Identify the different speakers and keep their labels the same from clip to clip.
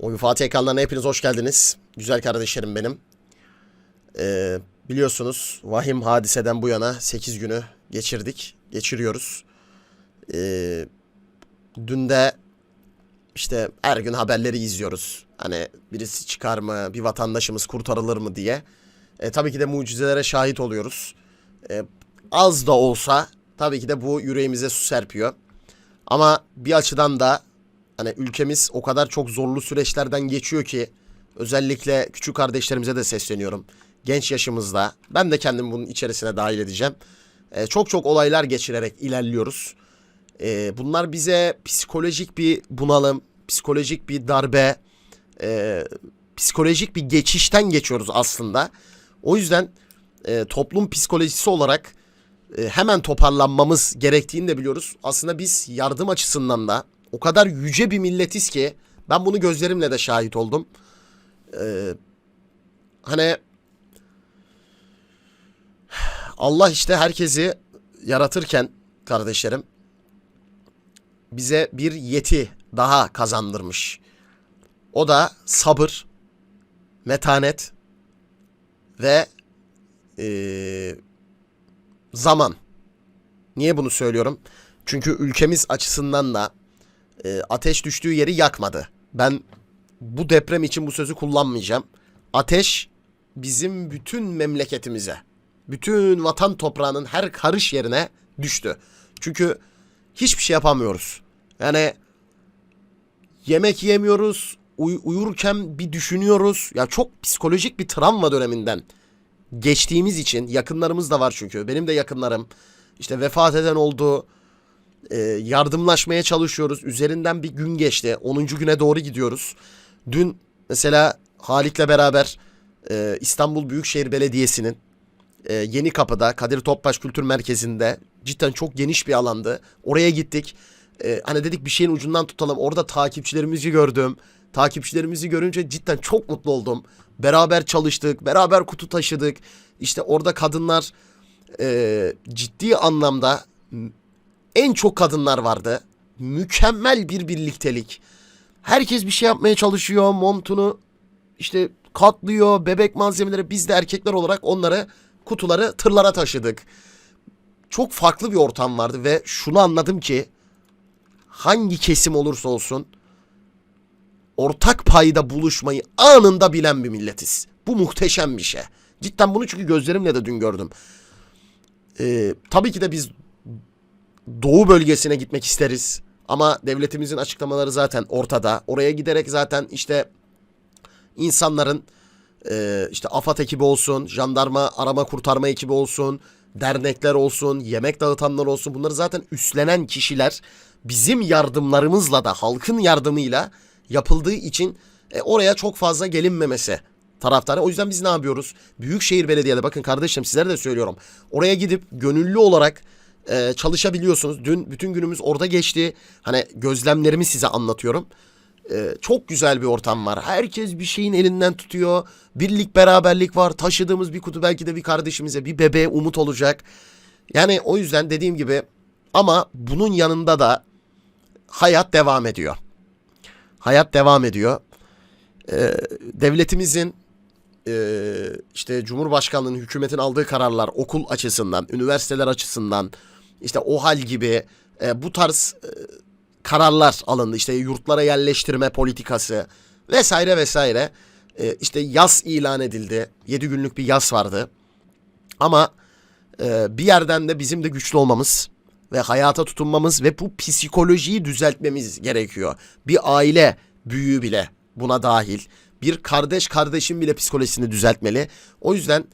Speaker 1: Oyun Fatih ekranlarına hepiniz hoş geldiniz. Güzel kardeşlerim benim. Ee, biliyorsunuz vahim hadiseden bu yana 8 günü geçirdik. Geçiriyoruz. Ee, dün de işte her gün haberleri izliyoruz. Hani birisi çıkar mı, bir vatandaşımız kurtarılır mı diye. E, tabii ki de mucizelere şahit oluyoruz. E, az da olsa tabii ki de bu yüreğimize su serpiyor. Ama bir açıdan da hani ülkemiz o kadar çok zorlu süreçlerden geçiyor ki özellikle küçük kardeşlerimize de sesleniyorum. Genç yaşımızda ben de kendimi bunun içerisine dahil edeceğim. E, çok çok olaylar geçirerek ilerliyoruz. E, bunlar bize psikolojik bir bunalım, psikolojik bir darbe, e, psikolojik bir geçişten geçiyoruz aslında. O yüzden e, toplum psikolojisi olarak e, hemen toparlanmamız gerektiğini de biliyoruz. Aslında biz yardım açısından da o kadar yüce bir milletiz ki ben bunu gözlerimle de şahit oldum. Ee, hani Allah işte herkesi yaratırken kardeşlerim bize bir yeti daha kazandırmış. O da sabır, metanet ve eee, zaman. Niye bunu söylüyorum? Çünkü ülkemiz açısından da e, ateş düştüğü yeri yakmadı. Ben bu deprem için bu sözü kullanmayacağım. Ateş bizim bütün memleketimize, bütün vatan toprağının her karış yerine düştü. Çünkü hiçbir şey yapamıyoruz. Yani yemek yemiyoruz, uy- uyurken bir düşünüyoruz. Ya çok psikolojik bir travma döneminden geçtiğimiz için yakınlarımız da var çünkü. Benim de yakınlarım işte vefat eden oldu. E, yardımlaşmaya çalışıyoruz. Üzerinden bir gün geçti. 10. güne doğru gidiyoruz. Dün mesela Halik'le beraber e, İstanbul Büyükşehir Belediyesi'nin e, Yeni Kapı'da Kadir Topbaş Kültür Merkezi'nde cidden çok geniş bir alandı. Oraya gittik. E, hani dedik bir şeyin ucundan tutalım. Orada takipçilerimizi gördüm. Takipçilerimizi görünce cidden çok mutlu oldum. Beraber çalıştık, beraber kutu taşıdık. İşte orada kadınlar e, ciddi anlamda en çok kadınlar vardı. Mükemmel bir birliktelik. Herkes bir şey yapmaya çalışıyor. Montunu işte katlıyor. Bebek malzemeleri biz de erkekler olarak onları kutuları tırlara taşıdık. Çok farklı bir ortam vardı ve şunu anladım ki hangi kesim olursa olsun ortak payda buluşmayı anında bilen bir milletiz. Bu muhteşem bir şey. Cidden bunu çünkü gözlerimle de dün gördüm. Ee, tabii ki de biz doğu bölgesine gitmek isteriz. Ama devletimizin açıklamaları zaten ortada. Oraya giderek zaten işte insanların e, işte AFAD ekibi olsun, jandarma arama kurtarma ekibi olsun, dernekler olsun, yemek dağıtanlar olsun bunları zaten üstlenen kişiler bizim yardımlarımızla da halkın yardımıyla yapıldığı için e, oraya çok fazla gelinmemesi taraftarı. O yüzden biz ne yapıyoruz? Büyükşehir Belediye'de bakın kardeşim sizlere de söylüyorum. Oraya gidip gönüllü olarak e, çalışabiliyorsunuz. Dün bütün günümüz orada geçti. Hani gözlemlerimi size anlatıyorum. E, çok güzel bir ortam var. Herkes bir şeyin elinden tutuyor. Birlik beraberlik var. Taşıdığımız bir kutu belki de bir kardeşimize bir bebeğe umut olacak. Yani o yüzden dediğim gibi ama bunun yanında da hayat devam ediyor. Hayat devam ediyor. E, devletimizin e, işte Cumhurbaşkanlığının hükümetin aldığı kararlar okul açısından, üniversiteler açısından işte OHAL gibi e, bu tarz e, kararlar alındı. İşte yurtlara yerleştirme politikası vesaire vesaire. E, işte yaz ilan edildi. 7 günlük bir yaz vardı. Ama e, bir yerden de bizim de güçlü olmamız ve hayata tutunmamız ve bu psikolojiyi düzeltmemiz gerekiyor. Bir aile büyüğü bile buna dahil. Bir kardeş kardeşin bile psikolojisini düzeltmeli. O yüzden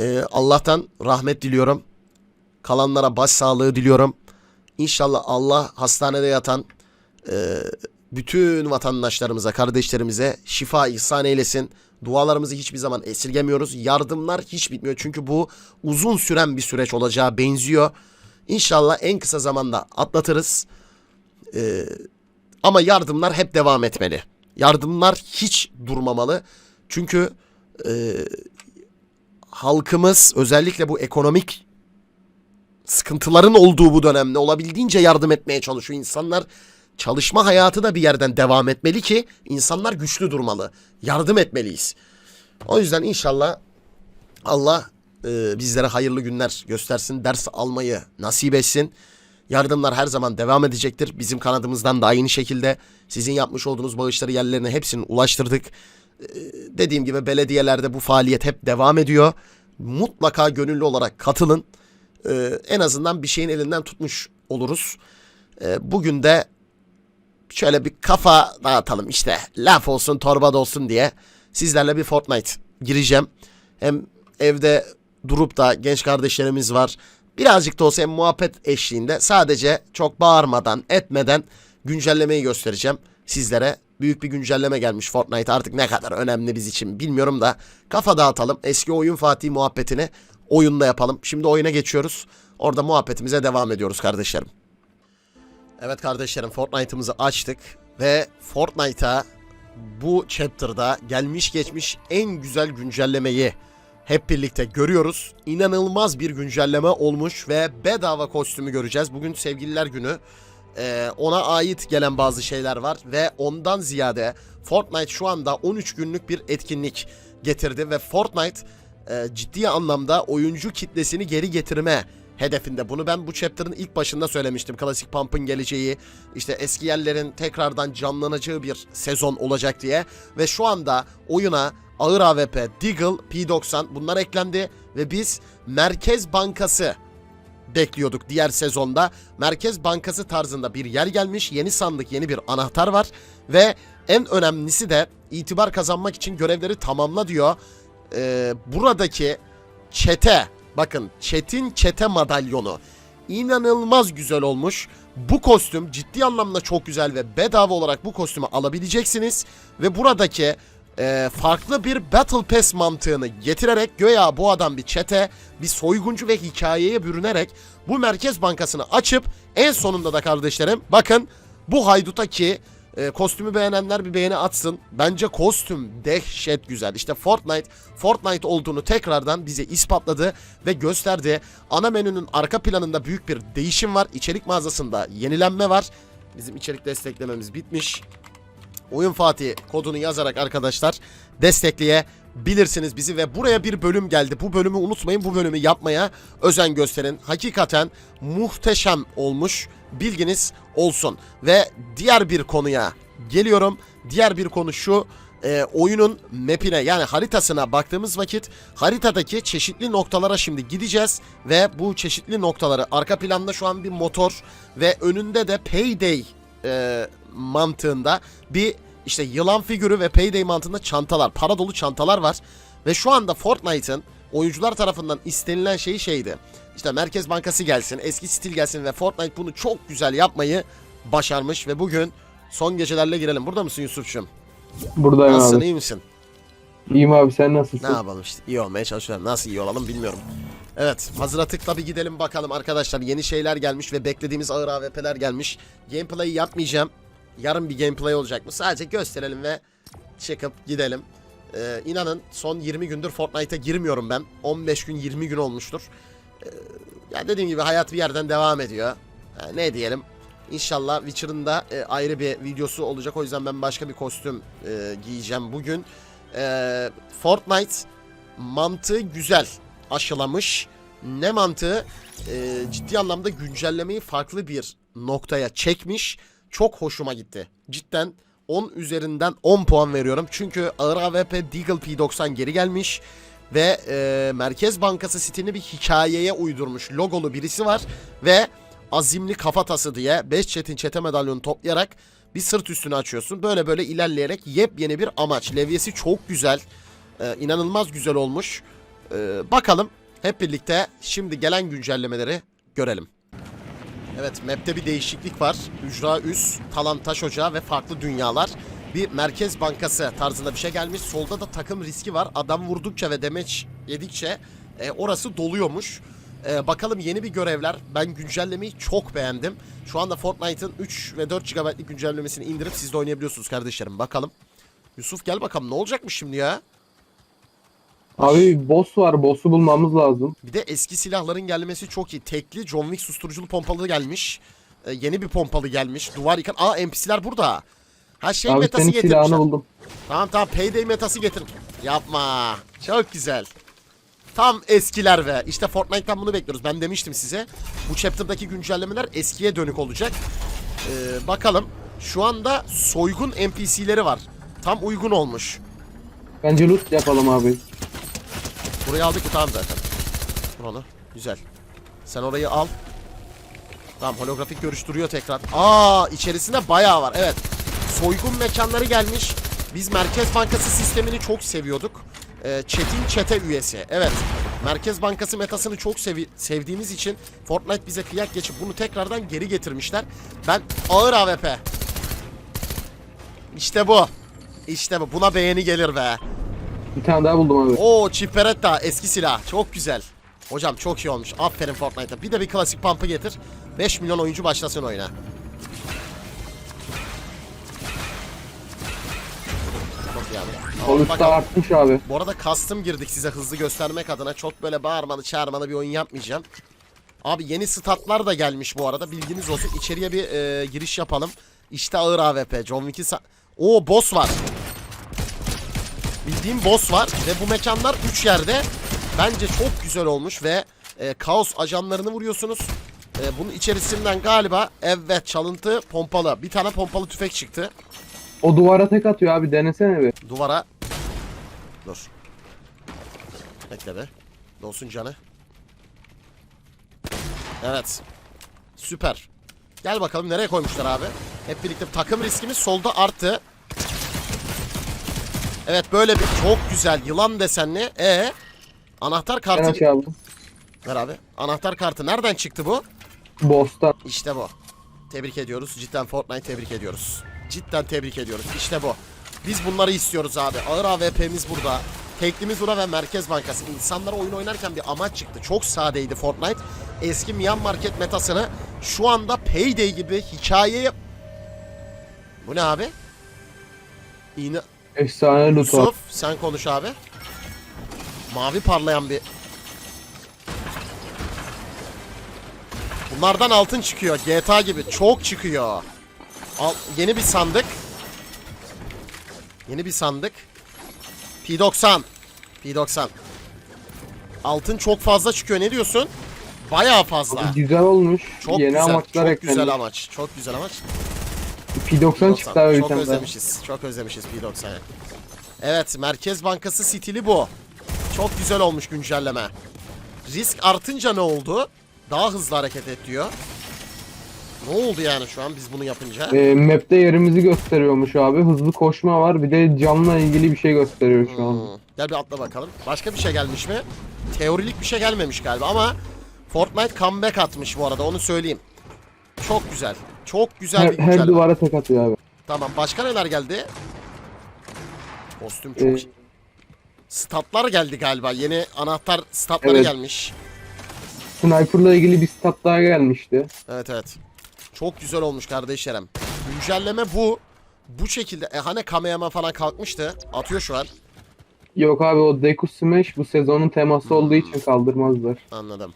Speaker 1: e, Allah'tan rahmet diliyorum. Kalanlara başsağlığı diliyorum. İnşallah Allah hastanede yatan e, bütün vatandaşlarımıza, kardeşlerimize şifa ihsan eylesin. Dualarımızı hiçbir zaman esirgemiyoruz. Yardımlar hiç bitmiyor. Çünkü bu uzun süren bir süreç olacağı benziyor. İnşallah en kısa zamanda atlatırız. E, ama yardımlar hep devam etmeli. Yardımlar hiç durmamalı. Çünkü e, halkımız özellikle bu ekonomik sıkıntıların olduğu bu dönemde olabildiğince yardım etmeye çalışıyor. İnsanlar çalışma hayatı da bir yerden devam etmeli ki insanlar güçlü durmalı. Yardım etmeliyiz. O yüzden inşallah Allah e, bizlere hayırlı günler göstersin, ders almayı nasip etsin. Yardımlar her zaman devam edecektir. Bizim kanadımızdan da aynı şekilde sizin yapmış olduğunuz bağışları yerlerine hepsini ulaştırdık. Ee, dediğim gibi belediyelerde bu faaliyet hep devam ediyor. Mutlaka gönüllü olarak katılın. Ee, en azından bir şeyin elinden tutmuş oluruz. Ee, bugün de şöyle bir kafa dağıtalım işte laf olsun torba da olsun diye sizlerle bir Fortnite gireceğim. Hem evde durup da genç kardeşlerimiz var. Birazcık da olsa hem muhabbet eşliğinde sadece çok bağırmadan etmeden güncellemeyi göstereceğim sizlere. Büyük bir güncelleme gelmiş Fortnite artık ne kadar önemli biz için bilmiyorum da kafa dağıtalım. Eski oyun Fatih muhabbetini oyunda yapalım. Şimdi oyuna geçiyoruz. Orada muhabbetimize devam ediyoruz kardeşlerim. Evet kardeşlerim Fortnite'ımızı açtık ve Fortnite'a bu chapter'da gelmiş geçmiş en güzel güncellemeyi hep birlikte görüyoruz. İnanılmaz bir güncelleme olmuş ve bedava kostümü göreceğiz. Bugün sevgililer günü. Ee, ona ait gelen bazı şeyler var ve ondan ziyade Fortnite şu anda 13 günlük bir etkinlik getirdi ve Fortnite e, ciddi anlamda oyuncu kitlesini geri getirme hedefinde. Bunu ben bu chapter'ın ilk başında söylemiştim. Klasik Pump'ın geleceği, işte eski yerlerin tekrardan canlanacağı bir sezon olacak diye. Ve şu anda oyuna Ağır AWP, Deagle, P90 bunlar eklendi ve biz Merkez Bankası bekliyorduk diğer sezonda. Merkez Bankası tarzında bir yer gelmiş. Yeni sandık, yeni bir anahtar var ve en önemlisi de itibar kazanmak için görevleri tamamla diyor. Ee, buradaki çete, bakın Çetin Çete madalyonu inanılmaz güzel olmuş. Bu kostüm ciddi anlamda çok güzel ve bedava olarak bu kostümü alabileceksiniz. Ve buradaki e, farklı bir Battle Pass mantığını getirerek göya bu adam bir çete, bir soyguncu ve hikayeye bürünerek bu Merkez Bankası'nı açıp en sonunda da kardeşlerim bakın bu hayduta ki e, kostümü beğenenler bir beğeni atsın. Bence kostüm dehşet güzel. İşte Fortnite, Fortnite olduğunu tekrardan bize ispatladı ve gösterdi. Ana menünün arka planında büyük bir değişim var. İçerik mağazasında yenilenme var. Bizim içerik desteklememiz bitmiş. Oyun Fatih kodunu yazarak arkadaşlar destekleyebilirsiniz bizi ve buraya bir bölüm geldi. Bu bölümü unutmayın. Bu bölümü yapmaya özen gösterin. Hakikaten muhteşem olmuş. Bilginiz olsun. Ve diğer bir konuya geliyorum. Diğer bir konu şu. e, oyunun mapine yani haritasına baktığımız vakit haritadaki çeşitli noktalara şimdi gideceğiz ve bu çeşitli noktaları arka planda şu an bir motor ve önünde de Payday e, mantığında bir işte yılan figürü ve Payday mantığında çantalar, para dolu çantalar var. Ve şu anda Fortnite'ın oyuncular tarafından istenilen şey şeydi. İşte Merkez Bankası gelsin, eski stil gelsin ve Fortnite bunu çok güzel yapmayı başarmış ve bugün son gecelerle girelim. Burada mısın Yusuf'cum?
Speaker 2: Buradayım
Speaker 1: Nasılsın,
Speaker 2: abi.
Speaker 1: iyi misin?
Speaker 2: İyiyim abi sen
Speaker 1: Ne
Speaker 2: nasılsın?
Speaker 1: yapalım işte iyi olmaya çalışıyorum. Nasıl iyi olalım bilmiyorum. Evet hazıra tıkla bir gidelim bakalım arkadaşlar. Yeni şeyler gelmiş ve beklediğimiz ağır AWP'ler gelmiş. Gameplay'i yapmayacağım. Yarın bir gameplay olacak mı? Sadece gösterelim ve çıkıp gidelim. Ee, inanın son 20 gündür Fortnite'a girmiyorum ben. 15 gün 20 gün olmuştur. Ya dediğim gibi hayat bir yerden devam ediyor. Ha, ne diyelim. İnşallah Witcher'ın da e, ayrı bir videosu olacak. O yüzden ben başka bir kostüm e, giyeceğim bugün. Ee, Fortnite mantığı güzel aşılamış. Ne mantığı? Ee, ciddi anlamda güncellemeyi farklı bir noktaya çekmiş. Çok hoşuma gitti. Cidden 10 üzerinden 10 puan veriyorum. Çünkü ağır AWP Deagle P90 geri gelmiş. Ve e, Merkez Bankası sitini bir hikayeye uydurmuş. Logolu birisi var. Ve azimli kafatası diye 5 çetin çete madalyonu toplayarak bir sırt üstünü açıyorsun. Böyle böyle ilerleyerek yepyeni bir amaç. Levyesi çok güzel. Ee, inanılmaz güzel olmuş. Ee, bakalım hep birlikte şimdi gelen güncellemeleri görelim. Evet map'te bir değişiklik var. Ücra üs, talan taş ocağı ve farklı dünyalar. Bir merkez bankası tarzında bir şey gelmiş. Solda da takım riski var. Adam vurdukça ve demeç yedikçe e, orası doluyormuş. E, bakalım yeni bir görevler. Ben güncellemeyi çok beğendim. Şu anda Fortnite'ın 3 ve 4 GB'lik güncellemesini indirip siz de oynayabiliyorsunuz kardeşlerim. Bakalım. Yusuf gel bakalım ne olacakmış şimdi ya?
Speaker 2: Abi boss var. Boss'u bulmamız lazım.
Speaker 1: Bir de eski silahların gelmesi çok iyi. Tekli John Wick susturuculu pompalı gelmiş. e, yeni bir pompalı gelmiş. Duvar yıkan. Aa NPC'ler burada. Ha şey
Speaker 2: abi
Speaker 1: metası
Speaker 2: senin
Speaker 1: getirmişler.
Speaker 2: silahını buldum.
Speaker 1: Tamam tamam Payday metası getir. Yapma. Çok güzel. Tam eskiler ve işte Fortnite'tan bunu bekliyoruz. Ben demiştim size. Bu chapter'daki güncellemeler eskiye dönük olacak. Ee, bakalım. Şu anda soygun NPC'leri var. Tam uygun olmuş.
Speaker 2: Bence loot yapalım abi.
Speaker 1: Burayı aldık mı tamam zaten. Onu. Güzel. Sen orayı al. Tamam holografik görüş duruyor tekrar. Aa içerisinde bayağı var. Evet. Soygun mekanları gelmiş. Biz Merkez Bankası sistemini çok seviyorduk. Ee, Çetin çete üyesi. Evet. Merkez Bankası metasını çok sevi- sevdiğimiz için Fortnite bize kıyak geçip bunu tekrardan geri getirmişler. Ben ağır AWP. İşte bu. İşte bu. Buna beğeni gelir be.
Speaker 2: Bir tane daha buldum abi.
Speaker 1: Oo Ciperetta eski silah. Çok güzel. Hocam çok iyi olmuş. Aferin Fortnite'a. Bir de bir klasik pump'ı getir. 5 milyon oyuncu başlasın oyuna. Bakalım.
Speaker 2: artmış abi.
Speaker 1: Bu arada custom girdik size hızlı göstermek adına. Çok böyle bağırmalı çağırmalı bir oyun yapmayacağım. Abi yeni statlar da gelmiş bu arada. Bilginiz olsun. İçeriye bir e, giriş yapalım. İşte ağır AWP. John Wick'i... Oo boss var. Bildiğim boss var ve bu mekanlar 3 yerde. Bence çok güzel olmuş ve e, kaos ajanlarını vuruyorsunuz. E, bunun içerisinden galiba evet çalıntı pompalı. Bir tane pompalı tüfek çıktı.
Speaker 2: O duvara tek atıyor abi denesene bir.
Speaker 1: Duvara. Dur. Bekle be. Dolsun canı. Evet. Süper. Gel bakalım nereye koymuşlar abi. Hep birlikte takım riskimiz solda arttı. Evet böyle bir çok güzel yılan desenli. E anahtar
Speaker 2: Ben
Speaker 1: kartı.
Speaker 2: aç abi.
Speaker 1: Ver abi. Anahtar kartı nereden çıktı bu?
Speaker 2: Boss'tan.
Speaker 1: İşte bu. Tebrik ediyoruz. Cidden Fortnite tebrik ediyoruz. Cidden tebrik ediyoruz. İşte bu. Biz bunları istiyoruz abi. Ağır AWP'miz burada. Teklimiz burada ve Merkez Bankası. İnsanlara oyun oynarken bir amaç çıktı. Çok sadeydi Fortnite. Eski Mian Market metasını şu anda Payday gibi hikayeye... Bu ne abi? İğne...
Speaker 2: Efsane loot.
Speaker 1: Yusuf sen konuş abi. Mavi parlayan bir... Bunlardan altın çıkıyor. GTA gibi çok çıkıyor. Al, yeni bir sandık. Yeni bir sandık. P90. P90. Altın çok fazla çıkıyor. Ne diyorsun? Bayağı fazla.
Speaker 2: Abi güzel olmuş.
Speaker 1: Çok
Speaker 2: Yeni
Speaker 1: güzel.
Speaker 2: amaçlar
Speaker 1: Çok
Speaker 2: eklendi.
Speaker 1: güzel amaç. Çok güzel amaç.
Speaker 2: P90 çıktı abi bir
Speaker 1: Çok
Speaker 2: tane daha.
Speaker 1: özlemişiz. Çok özlemişiz P90'ı. Evet, Merkez Bankası stili bu. Çok güzel olmuş güncelleme. Risk artınca ne oldu? Daha hızlı hareket et diyor. Ne oldu yani şu an biz bunu yapınca?
Speaker 2: Ee, map'te yerimizi gösteriyormuş abi. Hızlı koşma var. Bir de canla ilgili bir şey gösteriyor şu an.
Speaker 1: Hmm. Gel bir atla bakalım. Başka bir şey gelmiş mi? Teorilik bir şey gelmemiş galiba ama Fortnite comeback atmış bu arada onu söyleyeyim. Çok güzel. Çok güzel
Speaker 2: Her,
Speaker 1: bir
Speaker 2: her
Speaker 1: güncelleme.
Speaker 2: duvara tek atıyor abi.
Speaker 1: Tamam başka neler geldi? Kostüm çok
Speaker 2: Ee,
Speaker 1: Statlar geldi galiba. Yeni anahtar statları
Speaker 2: Evet.
Speaker 1: gelmiş.
Speaker 2: Sniper'la ilgili bir stat daha gelmişti.
Speaker 1: Evet evet. Çok güzel olmuş kardeşlerim. Güncelleme bu. Bu şekilde. E hani Kameyama falan kalkmıştı. Atıyor şu an.
Speaker 2: Yok abi o Deku Smash bu sezonun teması olduğu için kaldırmazlar.
Speaker 1: Anladım.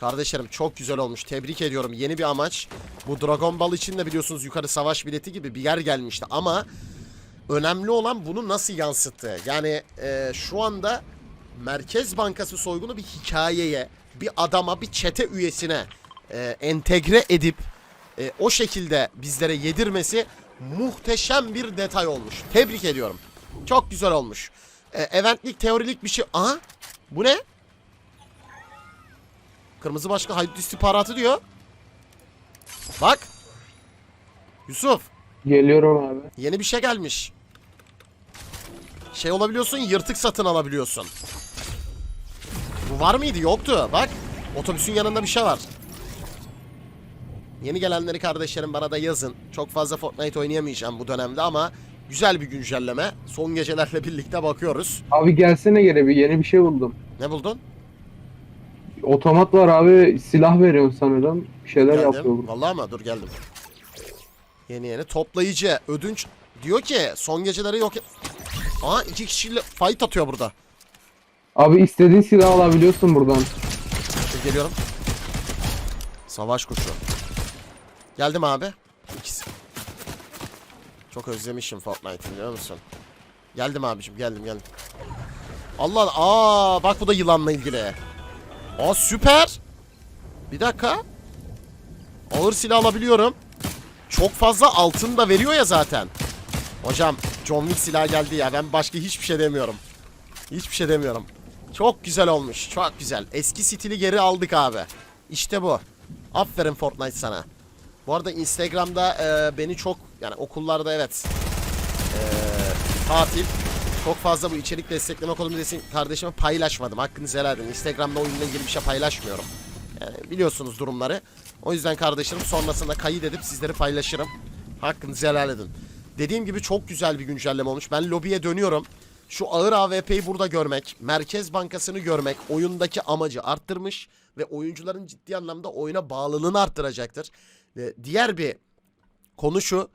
Speaker 1: Kardeşlerim çok güzel olmuş. Tebrik ediyorum. Yeni bir amaç. Bu Dragon Ball için de biliyorsunuz yukarı savaş bileti gibi bir yer gelmişti. Ama önemli olan bunu nasıl yansıttı. Yani e, şu anda Merkez Bankası soygunu bir hikayeye, bir adama, bir çete üyesine e, entegre edip e, o şekilde bizlere yedirmesi muhteşem bir detay olmuş. Tebrik ediyorum. Çok güzel olmuş. E, eventlik, teorilik bir şey. Aha bu ne? Kırmızı başka haydut istihbaratı diyor. Bak. Yusuf.
Speaker 2: Geliyorum abi.
Speaker 1: Yeni bir şey gelmiş. Şey olabiliyorsun yırtık satın alabiliyorsun. Bu var mıydı? Yoktu. Bak. Otobüsün yanında bir şey var. Yeni gelenleri kardeşlerim bana da yazın. Çok fazla Fortnite oynayamayacağım bu dönemde ama güzel bir güncelleme. Son gecelerle birlikte bakıyoruz.
Speaker 2: Abi gelsene gene bir yeni bir şey buldum.
Speaker 1: Ne buldun?
Speaker 2: Otomat var abi silah veriyorsun sanırım. Bir şeyler
Speaker 1: Geldim.
Speaker 2: burada.
Speaker 1: Vallahi mı? Dur geldim. Yeni yeni toplayıcı ödünç diyor ki son geceleri yok et. Aa iki kişiyle fight atıyor burada.
Speaker 2: Abi istediğin silahı alabiliyorsun buradan.
Speaker 1: Geliyorum. Savaş kuşu. Geldim abi. İkisi. Çok özlemişim Fortnite'ı biliyor musun? Geldim abicim geldim geldim. Allah Allah. Aa bak bu da yılanla ilgili. Aa süper. Bir dakika. Ağır silah alabiliyorum. Çok fazla altın da veriyor ya zaten. Hocam John Wick silahı geldi ya. Ben başka hiçbir şey demiyorum. Hiçbir şey demiyorum. Çok güzel olmuş. Çok güzel. Eski stili geri aldık abi. İşte bu. Aferin Fortnite sana. Bu arada Instagram'da e, beni çok yani okullarda evet e, tatil çok fazla bu içerik destekleme kolumu desin kardeşime paylaşmadım. Hakkınızı helal edin. Instagram'da oyunla ilgili bir şey paylaşmıyorum. Yani biliyorsunuz durumları. O yüzden kardeşlerim sonrasında kayıt edip sizleri paylaşırım. Hakkınızı helal edin. Dediğim gibi çok güzel bir güncelleme olmuş. Ben lobiye dönüyorum. Şu ağır AWP'yi burada görmek, Merkez Bankası'nı görmek oyundaki amacı arttırmış ve oyuncuların ciddi anlamda oyuna bağlılığını arttıracaktır. Ve diğer bir konu şu,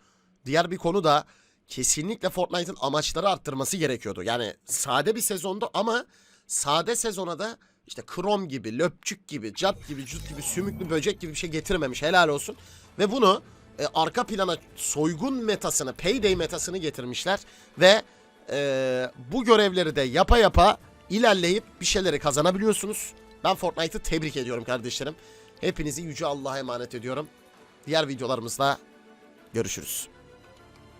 Speaker 1: diğer bir konu da kesinlikle Fortnite'ın amaçları arttırması gerekiyordu. Yani sade bir sezondu ama sade sezona da işte krom gibi, löpçük gibi, cat gibi, cut gibi, sümüklü böcek gibi bir şey getirmemiş. Helal olsun. Ve bunu e, arka plana soygun metasını, payday metasını getirmişler. Ve e, bu görevleri de yapa yapa ilerleyip bir şeyleri kazanabiliyorsunuz. Ben Fortnite'ı tebrik ediyorum kardeşlerim. Hepinizi Yüce Allah'a emanet ediyorum. Diğer videolarımızda görüşürüz.